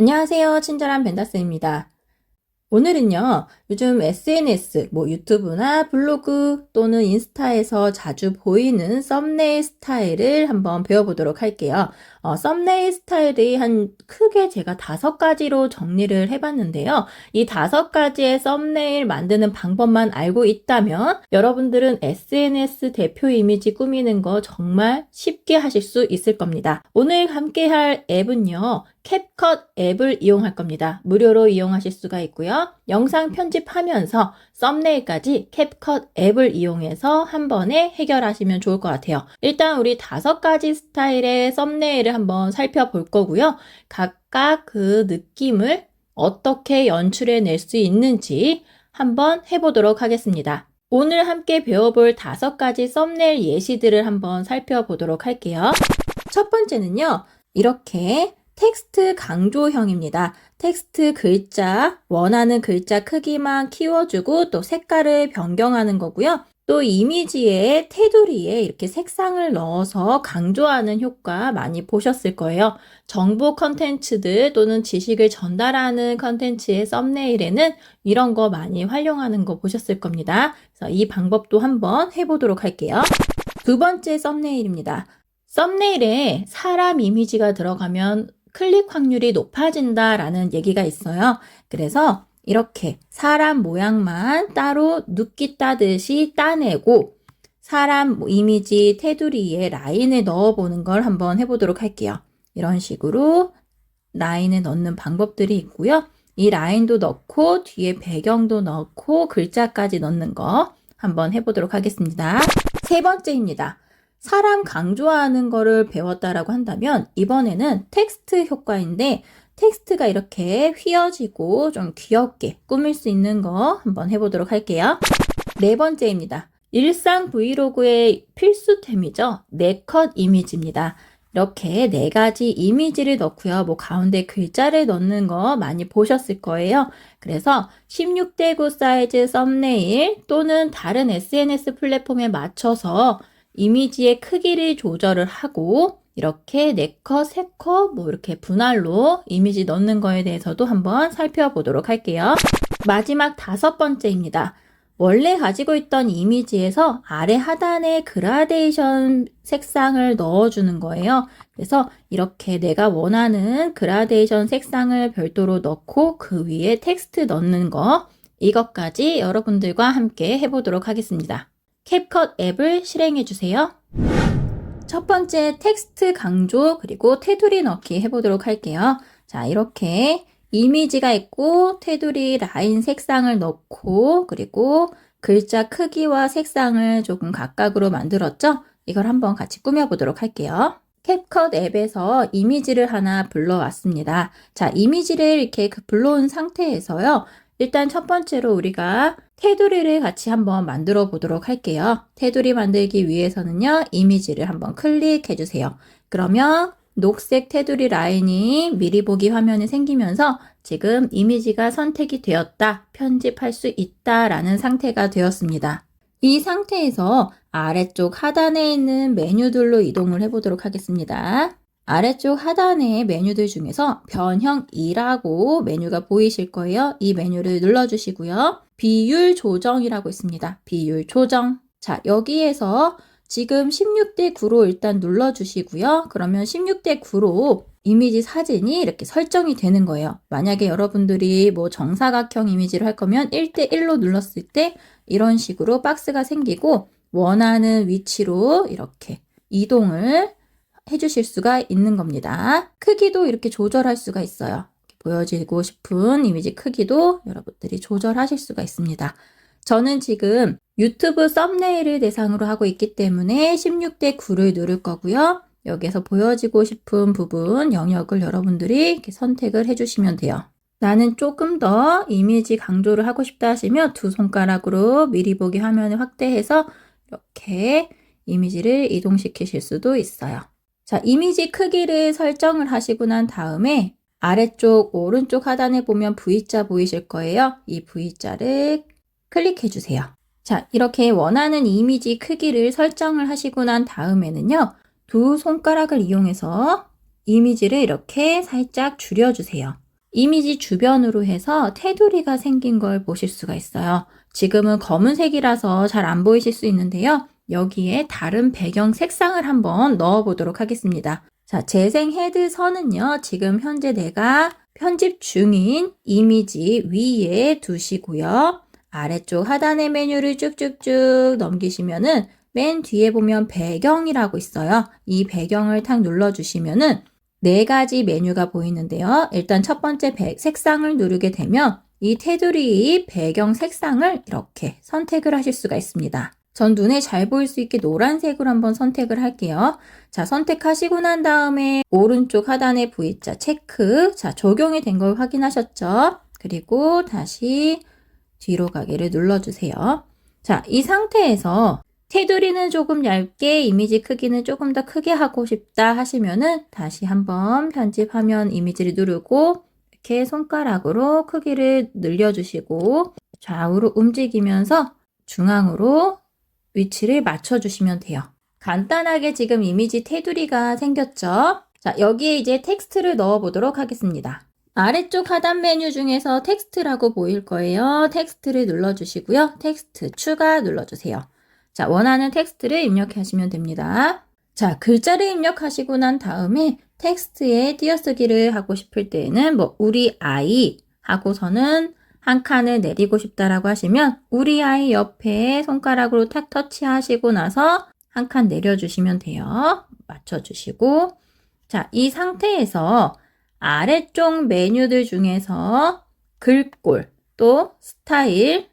안녕하세요. 친절한 벤다스입니다. 오늘은요, 요즘 SNS, 뭐 유튜브나 블로그 또는 인스타에서 자주 보이는 썸네일 스타일을 한번 배워보도록 할게요. 어, 썸네일 스타일이 한 크게 제가 다섯 가지로 정리를 해봤는데요. 이 다섯 가지의 썸네일 만드는 방법만 알고 있다면 여러분들은 SNS 대표 이미지 꾸미는 거 정말 쉽게 하실 수 있을 겁니다. 오늘 함께 할 앱은요, 캡컷 앱을 이용할 겁니다. 무료로 이용하실 수가 있고요. 영상 편집하면서 썸네일까지 캡컷 앱을 이용해서 한 번에 해결하시면 좋을 것 같아요. 일단 우리 다섯 가지 스타일의 썸네일을 한번 살펴볼 거고요. 각각 그 느낌을 어떻게 연출해 낼 수 있는지 한번 해보도록 하겠습니다. 오늘 함께 배워볼 다섯 가지 썸네일 예시들을 한번 살펴보도록 할게요. 첫 번째는요, 이렇게 텍스트 강조형입니다. 텍스트 글자, 원하는 글자 크기만 키워주고 또 색깔을 변경하는 거고요. 또 이미지에 테두리에 이렇게 색상을 넣어서 강조하는 효과 많이 보셨을 거예요. 정보 컨텐츠들 또는 지식을 전달하는 컨텐츠의 썸네일에는 이런 거 많이 활용하는 거 보셨을 겁니다. 그래서 이 방법도 한번 해보도록 할게요. 두 번째 썸네일입니다. 썸네일에 사람 이미지가 들어가면 클릭 확률이 높아진다라는 얘기가 있어요. 그래서 이렇게 사람 모양만 따로 눕기 따듯이 따내고 사람 이미지 테두리에 라인을 넣어보는 걸 한번 해보도록 할게요. 이런 식으로 라인을 넣는 방법들이 있고요. 이 라인도 넣고 뒤에 배경도 넣고 글자까지 넣는 거 한번 해보도록 하겠습니다. 세 번째입니다. 사람 강조하는 거를 배웠다라고 한다면 이번에는 텍스트 효과인데 텍스트가 이렇게 휘어지고 좀 귀엽게 꾸밀 수 있는 거 한번 해보도록 할게요. 네 번째입니다. 일상 브이로그의 필수템이죠. 네컷 이미지입니다. 이렇게 네 가지 이미지를 넣고요. 뭐 가운데 글자를 넣는 거 많이 보셨을 거예요. 그래서 16대 9 사이즈 썸네일 또는 다른 SNS 플랫폼에 맞춰서 이미지의 크기를 조절을 하고 이렇게 4컷, 3컷 뭐 이렇게 분할로 이미지 넣는 거에 대해서도 한번 살펴보도록 할게요. 마지막 다섯 번째입니다. 원래 가지고 있던 이미지에서 아래 하단에 그라데이션 색상을 넣어주는 거예요. 그래서 이렇게 내가 원하는 그라데이션 색상을 별도로 넣고 그 위에 텍스트 넣는 거 이것까지 여러분들과 함께 해보도록 하겠습니다. 캡컷 앱을 실행해 주세요. 첫 번째 텍스트 강조 그리고 테두리 넣기 해보도록 할게요. 자 이렇게 이미지가 있고 테두리 라인 색상을 넣고 그리고 글자 크기와 색상을 조금 각각으로 만들었죠? 이걸 한번 같이 꾸며보도록 할게요. 캡컷 앱에서 이미지를 하나 불러왔습니다. 자, 이미지를 이렇게 그 불러온 상태에서요. 일단 첫 번째로 우리가 테두리를 같이 한번 만들어 보도록 할게요. 테두리 만들기 위해서는요, 이미지를 한번 클릭해 주세요. 그러면 녹색 테두리 라인이 미리 보기 화면이 생기면서 지금 이미지가 선택이 되었다, 편집할 수 있다 라는 상태가 되었습니다. 이 상태에서 아래쪽 하단에 있는 메뉴들로 이동을 해보도록 하겠습니다. 아래쪽 하단의 메뉴들 중에서 변형 2라고 메뉴가 보이실 거예요. 이 메뉴를 눌러주시고요. 비율 조정이라고 있습니다. 비율 조정. 자, 여기에서 지금 16대 9로 일단 눌러주시고요. 그러면 16대 9로 이미지 사진이 이렇게 설정이 되는 거예요. 만약에 여러분들이 뭐 정사각형 이미지를 할 거면 1대 1로 눌렀을 때 이런 식으로 박스가 생기고 원하는 위치로 이렇게 이동을 해주실 수가 있는 겁니다. 크기도 이렇게 조절할 수가 있어요. 보여지고 싶은 이미지 크기도 여러분들이 조절하실 수가 있습니다. 저는 지금 유튜브 썸네일을 대상으로 하고 있기 때문에 16대 9를 누를 거고요. 여기서 보여지고 싶은 부분 영역을 여러분들이 이렇게 선택을 해주시면 돼요. 나는 조금 더 이미지 강조를 하고 싶다 하시면 두 손가락으로 미리 보기 화면을 확대해서 이렇게 이미지를 이동시키실 수도 있어요. 자, 이미지 크기를 설정을 하시고 난 다음에 아래쪽 오른쪽 하단에 보면 V자 보이실 거예요. 이 V자를 클릭해 주세요. 자, 이렇게 원하는 이미지 크기를 설정을 하시고 난 다음에는요. 두 손가락을 이용해서 이미지를 이렇게 살짝 줄여주세요. 이미지 주변으로 해서 테두리가 생긴 걸 보실 수가 있어요. 지금은 검은색이라서 잘 안 보이실 수 있는데요. 여기에 다른 배경 색상을 한번 넣어 보도록 하겠습니다. 자, 재생 헤드 선은요, 지금 현재 내가 편집 중인 이미지 위에 두시고요. 아래쪽 하단의 메뉴를 쭉쭉쭉 넘기시면은 맨 뒤에 보면 배경이라고 있어요. 이 배경을 탁 눌러주시면은 네 가지 메뉴가 보이는데요. 일단 첫 번째 배- 색상을 누르게 되면 이 테두리 배경 색상을 이렇게 선택을 하실 수가 있습니다. 전 눈에 잘 보일 수 있게 노란색으로 한번 선택을 할게요. 자, 선택하시고 난 다음에 오른쪽 하단의 V자 체크. 자, 적용이 된 걸 확인하셨죠? 그리고 다시 뒤로 가기를 눌러주세요. 자, 이 상태에서 테두리는 조금 얇게, 이미지 크기는 조금 더 크게 하고 싶다 하시면은 다시 한번 편집하면 이미지를 누르고 이렇게 손가락으로 크기를 늘려주시고 좌우로 움직이면서 중앙으로 위치를 맞춰주시면 돼요. 간단하게 지금 이미지 테두리가 생겼죠? 자, 여기에 이제 텍스트를 넣어 보도록 하겠습니다. 아래쪽 하단 메뉴 중에서 텍스트라고 보일 거예요. 텍스트를 눌러주시고요. 텍스트 추가 눌러주세요. 자, 원하는 텍스트를 입력하시면 됩니다. 자, 글자를 입력하시고 난 다음에 텍스트에 띄어쓰기를 하고 싶을 때에는 뭐 우리 아이 하고서는 한 칸을 내리고 싶다라고 하시면 우리 아이 옆에 손가락으로 탁 터치하시고 나서 한 칸 내려주시면 돼요. 맞춰주시고 자, 이 상태에서 아래쪽 메뉴들 중에서 글꼴 또 스타일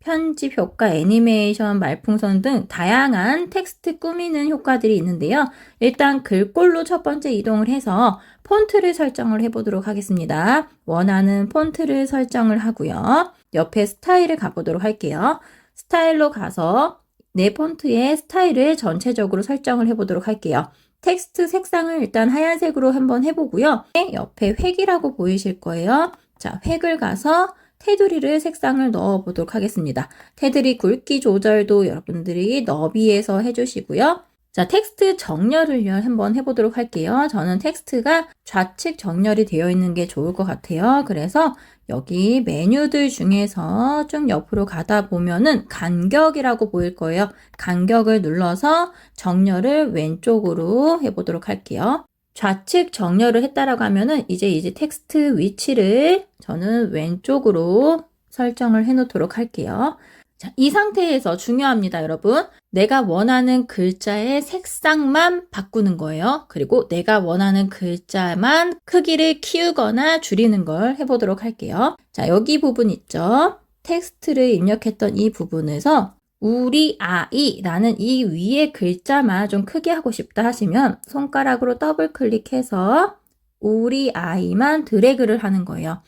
편집 효과, 애니메이션, 말풍선 등 다양한 텍스트 꾸미는 효과들이 있는데요. 일단 글꼴로 첫 번째 이동을 해서 폰트를 설정을 해보도록 하겠습니다. 원하는 폰트를 설정을 하고요. 옆에 스타일을 가보도록 할게요. 스타일로 가서 내 폰트의 스타일을 전체적으로 설정을 해보도록 할게요. 텍스트 색상을 일단 하얀색으로 한번 해보고요. 옆에 획이라고 보이실 거예요. 자, 획을 가서 테두리를 색상을 넣어 보도록 하겠습니다. 테두리 굵기 조절도 여러분들이 너비에서 해주시고요. 자, 텍스트 정렬을 한번 해보도록 할게요. 저는 텍스트가 좌측 정렬이 되어 있는 게 좋을 것 같아요. 그래서 여기 메뉴들 중에서 쭉 옆으로 가다 보면은 간격이라고 보일 거예요. 간격을 눌러서 정렬을 왼쪽으로 해보도록 할게요. 좌측 정렬을 했다라고 하면은 이제 이제 텍스트 위치를 저는 왼쪽으로 설정을 해 놓도록 할게요. 자, 이 상태에서 중요합니다, 여러분. 내가 원하는 글자의 색상만 바꾸는 거예요. 그리고 내가 원하는 글자만 크기를 키우거나 줄이는 걸 해보도록 할게요. 자, 여기 부분 있죠? 텍스트를 입력했던 이 부분에서 우리 아이라는 이 위에 글자만 좀 크게 하고 싶다 하시면 손가락으로 더블 클릭해서 우리 아이만 드래그를 하는 거예요.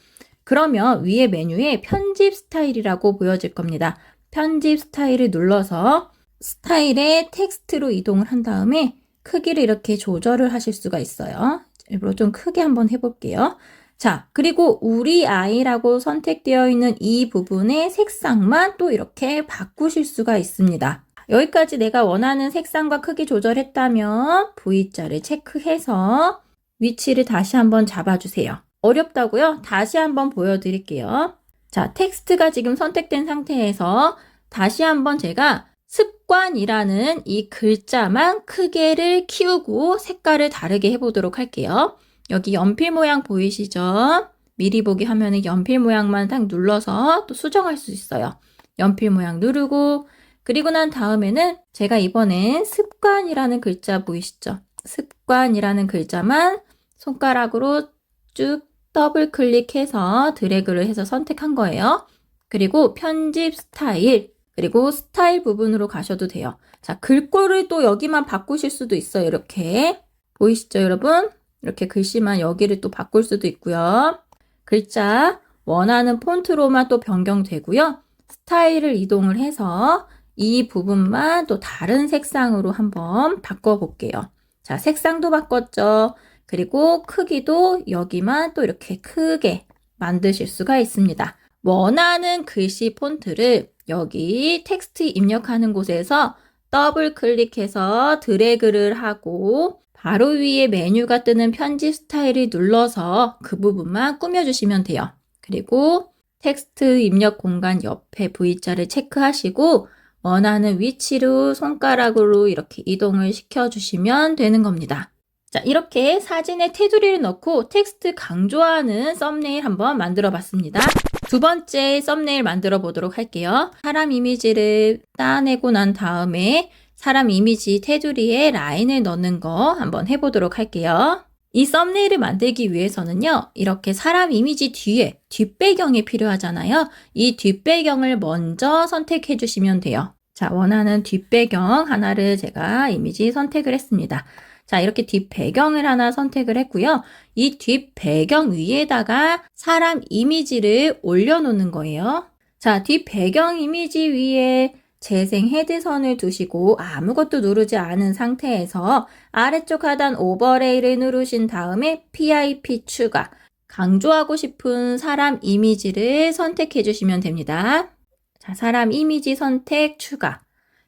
그러면 위에 메뉴에 편집 스타일이라고 보여질 겁니다. 편집 스타일을 눌러서 스타일의 텍스트로 이동을 한 다음에 크기를 이렇게 조절을 하실 수가 있어요. 일부러 좀 크게 한번 해볼게요. 자, 그리고 우리 아이라고 선택되어 있는 이 부분의 색상만 또 이렇게 바꾸실 수가 있습니다. 여기까지 내가 원하는 색상과 크기 조절했다면 V자를 체크해서 위치를 다시 한번 잡아주세요. 어렵다고요? 다시 한번 보여드릴게요. 자, 텍스트가 지금 선택된 상태에서 다시 한번 제가 습관이라는 이 글자만 크게를 키우고 색깔을 다르게 해보도록 할게요. 여기 연필 모양 보이시죠? 미리 보기 화면에 연필 모양만 딱 눌러서 또 수정할 수 있어요. 연필 모양 누르고 그리고 난 다음에는 제가 이번엔 습관이라는 글자 보이시죠? 습관이라는 글자만 손가락으로 쭉 더블 클릭해서 드래그를 해서 선택한 거예요. 그리고 편집 스타일, 그리고 스타일 부분으로 가셔도 돼요. 자, 글꼴을 또 여기만 바꾸실 수도 있어요. 이렇게. 보이시죠, 여러분? 이렇게 글씨만 여기를 또 바꿀 수도 있고요. 글자 원하는 폰트로만 또 변경되고요. 스타일을 이동을 해서 이 부분만 또 다른 색상으로 한번 바꿔볼게요. 자, 색상도 바꿨죠. 그리고 크기도 여기만 또 이렇게 크게 만드실 수가 있습니다. 원하는 글씨 폰트를 여기 텍스트 입력하는 곳에서 더블 클릭해서 드래그를 하고 바로 위에 메뉴가 뜨는 편집 스타일을 눌러서 그 부분만 꾸며주시면 돼요. 그리고 텍스트 입력 공간 옆에 V자를 체크하시고 원하는 위치로 손가락으로 이렇게 이동을 시켜주시면 되는 겁니다. 자, 이렇게 사진에 테두리를 넣고 텍스트 강조하는 썸네일 한번 만들어 봤습니다. 두 번째 썸네일 만들어 보도록 할게요. 사람 이미지를 따내고 난 다음에 사람 이미지 테두리에 라인을 넣는 거 한번 해보도록 할게요. 이 썸네일을 만들기 위해서는요, 이렇게 사람 이미지 뒤에 뒷배경이 필요하잖아요. 이 뒷배경을 먼저 선택해 주시면 돼요. 자, 원하는 뒷배경 하나를 제가 이미지 선택을 했습니다. 자, 이렇게 뒷배경을 하나 선택을 했고요. 이 뒷배경 위에다가 사람 이미지를 올려놓는 거예요. 자, 뒷배경 이미지 위에 재생 헤드선을 두시고 아무것도 누르지 않은 상태에서 아래쪽 하단 오버레이를 누르신 다음에 PIP 추가, 강조하고 싶은 사람 이미지를 선택해 주시면 됩니다. 자, 사람 이미지 선택 추가.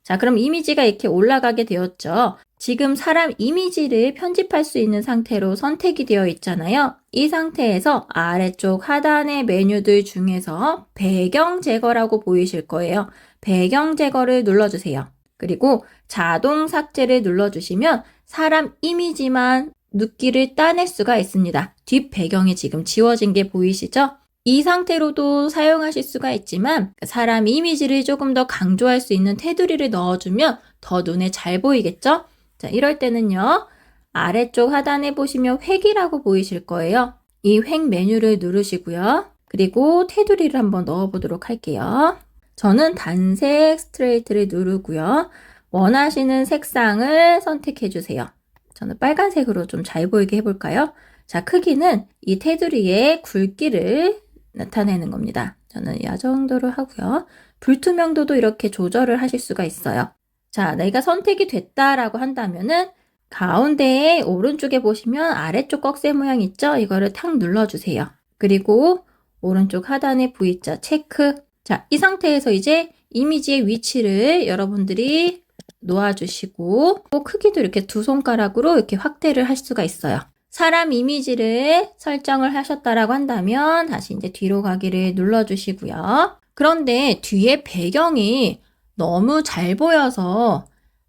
자, 그럼 이미지가 이렇게 올라가게 되었죠. 지금 사람 이미지를 편집할 수 있는 상태로 선택이 되어 있잖아요. 이 상태에서 아래쪽 하단의 메뉴들 중에서 배경 제거라고 보이실 거예요. 배경 제거를 눌러주세요. 그리고 자동 삭제를 눌러주시면 사람 이미지만 눕기를 따낼 수가 있습니다. 뒷 배경이 지금 지워진 게 보이시죠? 이 상태로도 사용하실 수가 있지만 사람 이미지를 조금 더 강조할 수 있는 테두리를 넣어주면 더 눈에 잘 보이겠죠? 자, 이럴 때는요. 아래쪽 하단에 보시면 획이라고 보이실 거예요. 이 획 메뉴를 누르시고요. 그리고 테두리를 한번 넣어보도록 할게요. 저는 단색 스트레이트를 누르고요. 원하시는 색상을 선택해 주세요. 저는 빨간색으로 좀 잘 보이게 해볼까요? 자, 크기는 이 테두리의 굵기를 나타내는 겁니다. 저는 이 정도로 하고요. 불투명도도 이렇게 조절을 하실 수가 있어요. 자, 내가 선택이 됐다라고 한다면은 가운데에 오른쪽에 보시면 아래쪽 꺽쇠 모양 있죠? 이거를 탁 눌러주세요. 그리고 오른쪽 하단에 V자 체크. 자, 이 상태에서 이제 이미지의 위치를 여러분들이 놓아주시고 또 크기도 이렇게 두 손가락으로 이렇게 확대를 할 수가 있어요. 사람 이미지를 설정을 하셨다라고 한다면 다시 이제 뒤로 가기를 눌러주시고요. 그런데 뒤에 배경이 너무 잘 보여서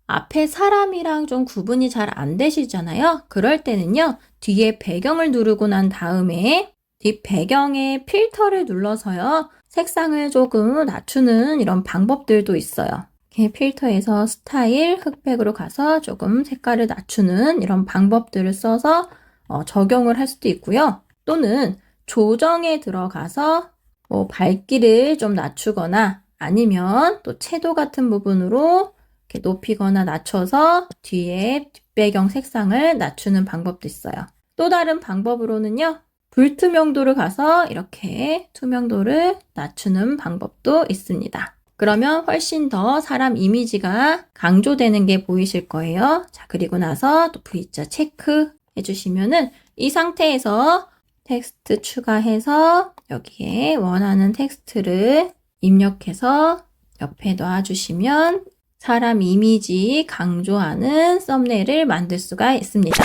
앞에 사람이랑 좀 구분이 잘 안 되시잖아요. 그럴 때는요, 뒤에 배경을 누르고 난 다음에 뒷 배경에 필터를 눌러서요, 색상을 조금 낮추는 이런 방법들도 있어요. 이렇게 필터에서 스타일, 흑백으로 가서 조금 색깔을 낮추는 이런 방법들을 써서 어, 적용을 할 수도 있고요. 또는 조정에 들어가서 뭐 밝기를 좀 낮추거나 아니면 또 채도 같은 부분으로 이렇게 높이거나 낮춰서 뒤에 뒷배경 색상을 낮추는 방법도 있어요. 또 다른 방법으로는요. 불투명도를 가서 이렇게 투명도를 낮추는 방법도 있습니다. 그러면 훨씬 더 사람 이미지가 강조되는 게 보이실 거예요. 자, 그리고 나서 또 V자 체크 해주시면은 이 상태에서 텍스트 추가해서 여기에 원하는 텍스트를 입력해서 옆에 놔주시면 사람 이미지 강조하는 썸네일을 만들 수가 있습니다.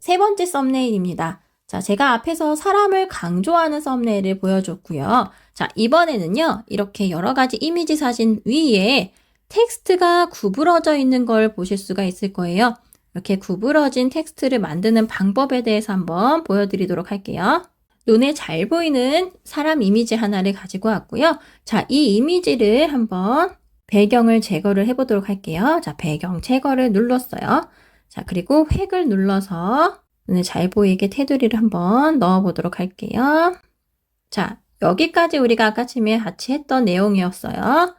세 번째 썸네일입니다. 자, 제가 앞에서 사람을 강조하는 썸네일을 보여줬고요. 자, 이번에는요, 이렇게 여러 가지 이미지 사진 위에 텍스트가 구부러져 있는 걸 보실 수가 있을 거예요. 이렇게 구부러진 텍스트를 만드는 방법에 대해서 한번 보여드리도록 할게요. 눈에 잘 보이는 사람 이미지 하나를 가지고 왔고요. 자, 이 이미지를 한번 배경을 제거를 해보도록 할게요. 자, 배경 제거를 눌렀어요. 자, 그리고 획을 눌러서 눈에 잘 보이게 테두리를 한번 넣어보도록 할게요. 자, 여기까지 우리가 아까 처음에 같이 했던 내용이었어요.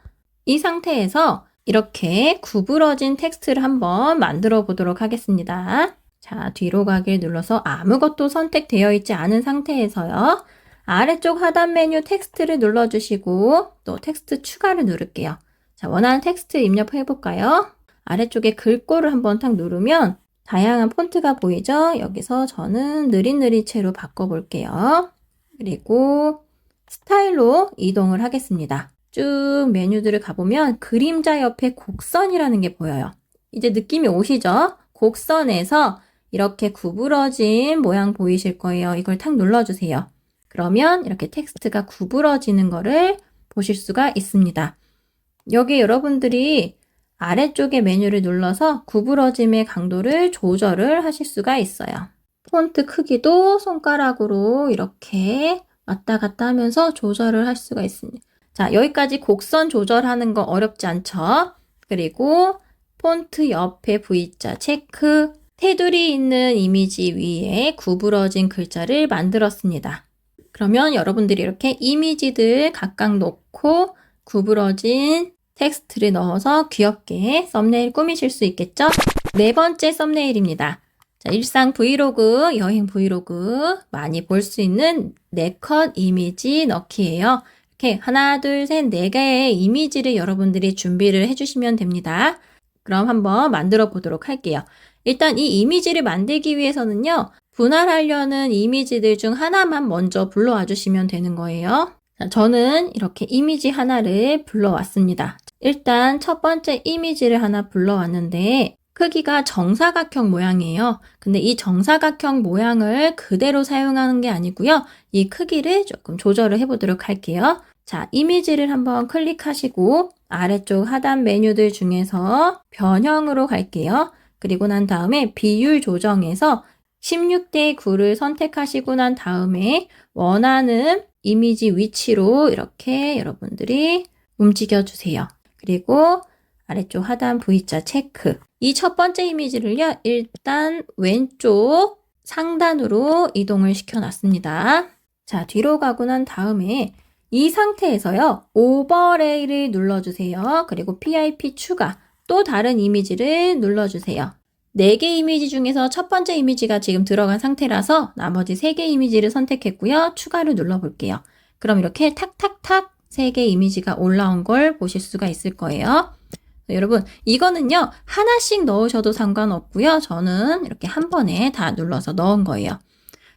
이 상태에서 이렇게 구부러진 텍스트를 한번 만들어 보도록 하겠습니다. 자, 뒤로 가기를 눌러서 아무것도 선택되어 있지 않은 상태에서요. 아래쪽 하단 메뉴 텍스트를 눌러주시고 또 텍스트 추가를 누를게요. 자, 원하는 텍스트 입력해 볼까요? 아래쪽에 글꼴을 한번 탁 누르면 다양한 폰트가 보이죠? 여기서 저는 느릿느릿체로 바꿔볼게요. 그리고 스타일로 이동을 하겠습니다. 쭉 메뉴들을 가보면 그림자 옆에 곡선이라는 게 보여요. 이제 느낌이 오시죠? 곡선에서 이렇게 구부러진 모양 보이실 거예요. 이걸 탁 눌러주세요. 그러면 이렇게 텍스트가 구부러지는 거를 보실 수가 있습니다. 여기 여러분들이 아래쪽에 메뉴를 눌러서 구부러짐의 강도를 조절을 하실 수가 있어요. 폰트 크기도 손가락으로 이렇게 왔다 갔다 하면서 조절을 할 수가 있습니다. 자, 여기까지 곡선 조절하는 거 어렵지 않죠? 그리고 폰트 옆에 V자 체크, 테두리 있는 이미지 위에 구부러진 글자를 만들었습니다. 그러면 여러분들이 이렇게 이미지들 각각 놓고 구부러진 텍스트를 넣어서 귀엽게 썸네일 꾸미실 수 있겠죠? 네 번째 썸네일입니다. 자, 일상 브이로그, 여행 브이로그 많이 볼 수 있는 네 컷 이미지 넣기예요. 이렇게 하나, 둘, 셋, 네 개의 이미지를 여러분들이 준비를 해주시면 됩니다. 그럼 한번 만들어 보도록 할게요. 일단 이 이미지를 만들기 위해서는요, 분할하려는 이미지들 중 하나만 먼저 불러와 주시면 되는 거예요. 자, 저는 이렇게 이미지 하나를 불러왔습니다. 일단 첫 번째 이미지를 하나 불러왔는데 크기가 정사각형 모양이에요. 근데 이 정사각형 모양을 그대로 사용하는 게 아니고요. 이 크기를 조금 조절을 해보도록 할게요. 자, 이미지를 한번 클릭하시고 아래쪽 하단 메뉴들 중에서 변형으로 갈게요. 그리고 난 다음에 비율 조정에서 16대 9를 선택하시고 난 다음에 원하는 이미지 위치로 이렇게 여러분들이 움직여 주세요. 그리고 아래쪽 하단 V자 체크. 이 첫 번째 이미지를요, 일단 왼쪽 상단으로 이동을 시켜 놨습니다. 자, 뒤로 가고 난 다음에 이 상태에서요, 오버레이를 눌러주세요. 그리고 PIP 추가. 또 다른 이미지를 눌러주세요. 4개 이미지 중에서 첫 번째 이미지가 지금 들어간 상태라서 나머지 3개 이미지를 선택했고요. 추가를 눌러볼게요. 그럼 이렇게 탁탁탁 3개 이미지가 올라온 걸 보실 수가 있을 거예요. 여러분, 이거는요, 하나씩 넣으셔도 상관없고요. 저는 이렇게 한 번에 다 눌러서 넣은 거예요.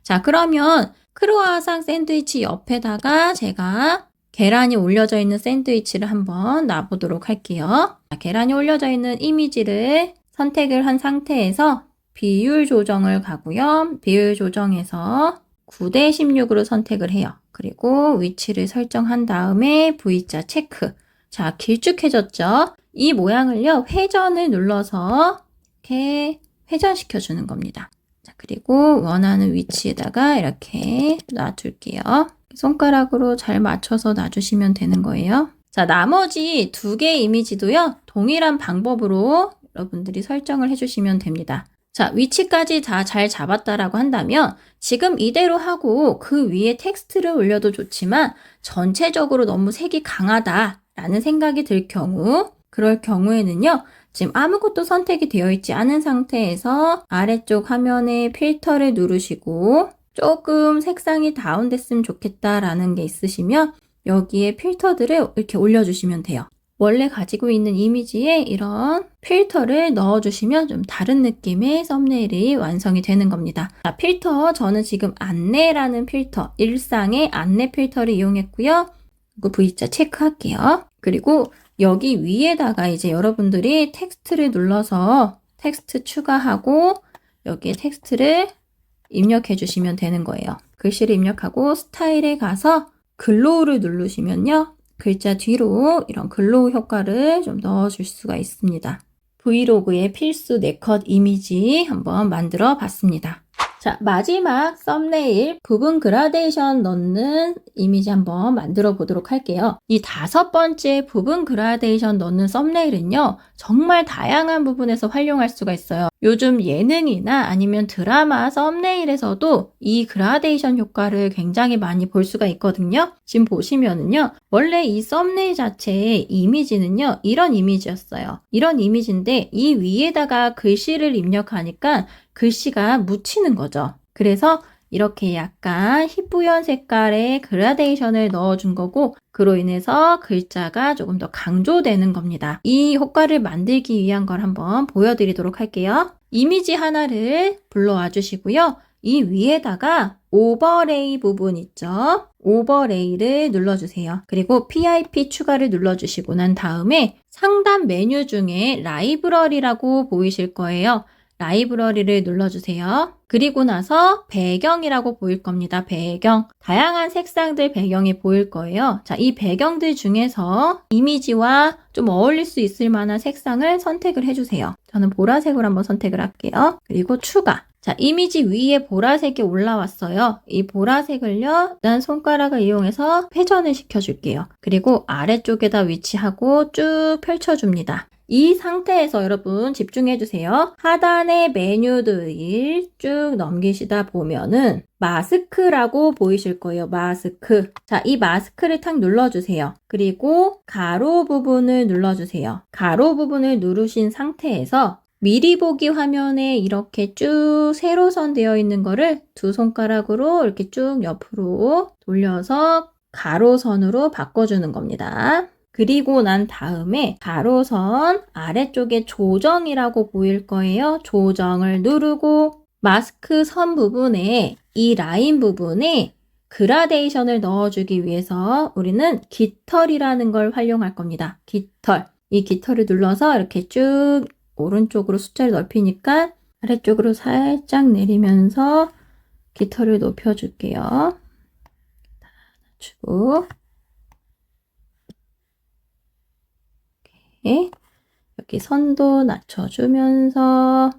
자, 그러면 크로아상 샌드위치 옆에다가 제가 계란이 올려져 있는 샌드위치를 한번 놔보도록 할게요. 자, 계란이 올려져 있는 이미지를 선택을 한 상태에서 비율 조정을 가고요. 비율 조정에서 9대 16으로 선택을 해요. 그리고 위치를 설정한 다음에 V자 체크. 자, 길쭉해졌죠? 이 모양을요, 회전을 눌러서 이렇게 회전시켜 주는 겁니다. 자, 그리고 원하는 위치에다가 이렇게 놔둘게요. 손가락으로 잘 맞춰서 놔주시면 되는 거예요. 자, 나머지 두 개의 이미지도요, 동일한 방법으로 여러분들이 설정을 해주시면 됩니다. 자, 위치까지 다 잘 잡았다라고 한다면 지금 이대로 하고 그 위에 텍스트를 올려도 좋지만 전체적으로 너무 색이 강하다라는 생각이 들 경우 그럴 경우에는요. 지금 아무것도 선택이 되어 있지 않은 상태에서 아래쪽 화면에 필터를 누르시고 조금 색상이 다운됐으면 좋겠다라는 게 있으시면 여기에 필터들을 이렇게 올려주시면 돼요. 원래 가지고 있는 이미지에 이런 필터를 넣어주시면 좀 다른 느낌의 썸네일이 완성이 되는 겁니다. 자, 필터 저는 지금 안내라는 필터, 일상의 안내 필터를 이용했고요. 그리고 V자 체크할게요. 그리고 여기 위에다가 이제 여러분들이 텍스트를 눌러서 텍스트 추가하고 여기에 텍스트를 입력해 주시면 되는 거예요. 글씨를 입력하고 스타일에 가서 글로우를 누르시면요. 글자 뒤로 이런 글로우 효과를 좀 넣어줄 수가 있습니다. 브이로그의 필수 네컷 이미지 한번 만들어 봤습니다. 자, 마지막 썸네일 부분 그라데이션 넣는 이미지 한번 만들어 보도록 할게요. 이 다섯 번째 부분 그라데이션 넣는 썸네일은요, 정말 다양한 부분에서 활용할 수가 있어요. 요즘 예능이나 아니면 드라마 썸네일에서도 이 그라데이션 효과를 굉장히 많이 볼 수가 있거든요. 지금 보시면은요, 원래 이 썸네일 자체의 이미지는요, 이런 이미지였어요. 이런 이미지인데 이 위에다가 글씨를 입력하니까 글씨가 묻히는 거죠. 그래서 이렇게 약간 희뿌연 색깔의 그라데이션을 넣어준 거고 그로 인해서 글자가 조금 더 강조되는 겁니다. 이 효과를 만들기 위한 걸 한번 보여드리도록 할게요. 이미지 하나를 불러와 주시고요. 이 위에다가 오버레이 부분 있죠? 오버레이를 눌러주세요. 그리고 PIP 추가를 눌러주시고 난 다음에 상단 메뉴 중에 라이브러리라고 보이실 거예요. 라이브러리를 눌러주세요. 그리고 나서 배경이라고 보일 겁니다. 배경. 다양한 색상들 배경이 보일 거예요. 자, 이 배경들 중에서 이미지와 좀 어울릴 수 있을 만한 색상을 선택을 해주세요. 저는 보라색으로 한번 선택을 할게요. 그리고 추가. 자, 이미지 위에 보라색이 올라왔어요. 이 보라색을요, 일단 손가락을 이용해서 회전을 시켜줄게요. 그리고 아래쪽에다 위치하고 쭉 펼쳐줍니다. 이 상태에서 여러분 집중해 주세요. 하단의 메뉴들 쭉 넘기시다 보면은 마스크라고 보이실 거예요. 마스크. 자, 이 마스크를 탁 눌러주세요. 그리고 가로 부분을 눌러주세요. 가로 부분을 누르신 상태에서 미리 보기 화면에 이렇게 쭉 세로선 되어 있는 거를 두 손가락으로 이렇게 쭉 옆으로 돌려서 가로선으로 바꿔주는 겁니다. 그리고 난 다음에 가로선 아래쪽에 조정이라고 보일 거예요. 조정을 누르고 마스크 선 부분에 이 라인 부분에 그라데이션을 넣어주기 위해서 우리는 깃털이라는 걸 활용할 겁니다. 깃털. 이 깃털을 눌러서 이렇게 쭉 오른쪽으로 숫자를 넓히니까 아래쪽으로 살짝 내리면서 깃털을 높여줄게요. 주고 여기 선도 낮춰주면서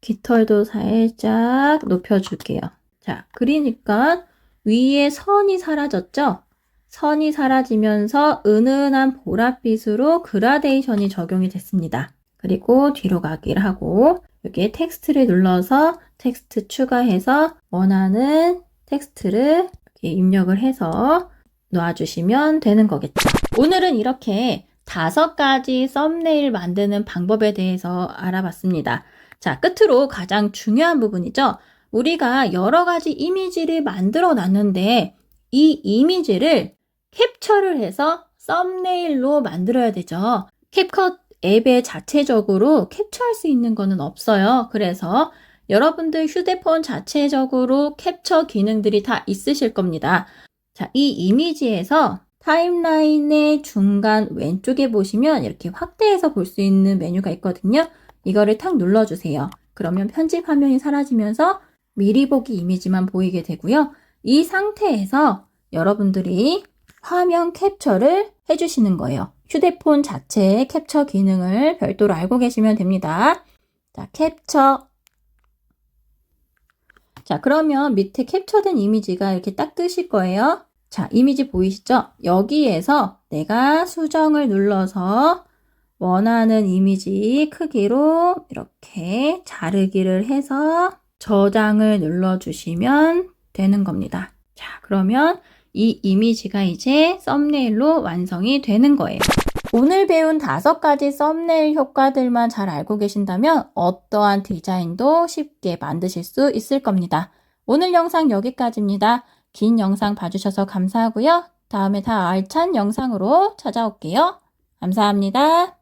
깃털도 살짝 높여줄게요. 자, 그리니까 위에 선이 사라졌죠? 선이 사라지면서 은은한 보랏빛으로 그라데이션이 적용이 됐습니다. 그리고 뒤로 가기를 하고 여기에 텍스트를 눌러서 텍스트 추가해서 원하는 텍스트를 입력을 해서 놔주시면 되는 거겠죠. 오늘은 이렇게 다섯 가지 썸네일 만드는 방법에 대해서 알아봤습니다. 자, 끝으로 가장 중요한 부분이죠. 우리가 여러 가지 이미지를 만들어 놨는데 이 이미지를 캡처를 해서 썸네일로 만들어야 되죠. 캡컷 앱에 자체적으로 캡처할 수 있는 거는 없어요. 그래서 여러분들 휴대폰 자체적으로 캡처 기능들이 다 있으실 겁니다. 자, 이 이미지에서 타임라인의 중간 왼쪽에 보시면 이렇게 확대해서 볼 수 있는 메뉴가 있거든요. 이거를 탁 눌러주세요. 그러면 편집 화면이 사라지면서 미리 보기 이미지만 보이게 되고요. 이 상태에서 여러분들이 화면 캡처를 해주시는 거예요. 휴대폰 자체의 캡처 기능을 별도로 알고 계시면 됩니다. 자, 캡처. 자, 그러면 밑에 캡처된 이미지가 이렇게 딱 뜨실 거예요. 자, 이미지 보이시죠? 여기에서 내가 수정을 눌러서 원하는 이미지 크기로 이렇게 자르기를 해서 저장을 눌러주시면 되는 겁니다. 자, 그러면 이 이미지가 이제 썸네일로 완성이 되는 거예요. 오늘 배운 다섯 가지 썸네일 효과들만 잘 알고 계신다면 어떠한 디자인도 쉽게 만드실 수 있을 겁니다. 오늘 영상 여기까지입니다. 긴 영상 봐주셔서 감사하고요. 다음에 다 알찬 영상으로 찾아올게요. 감사합니다.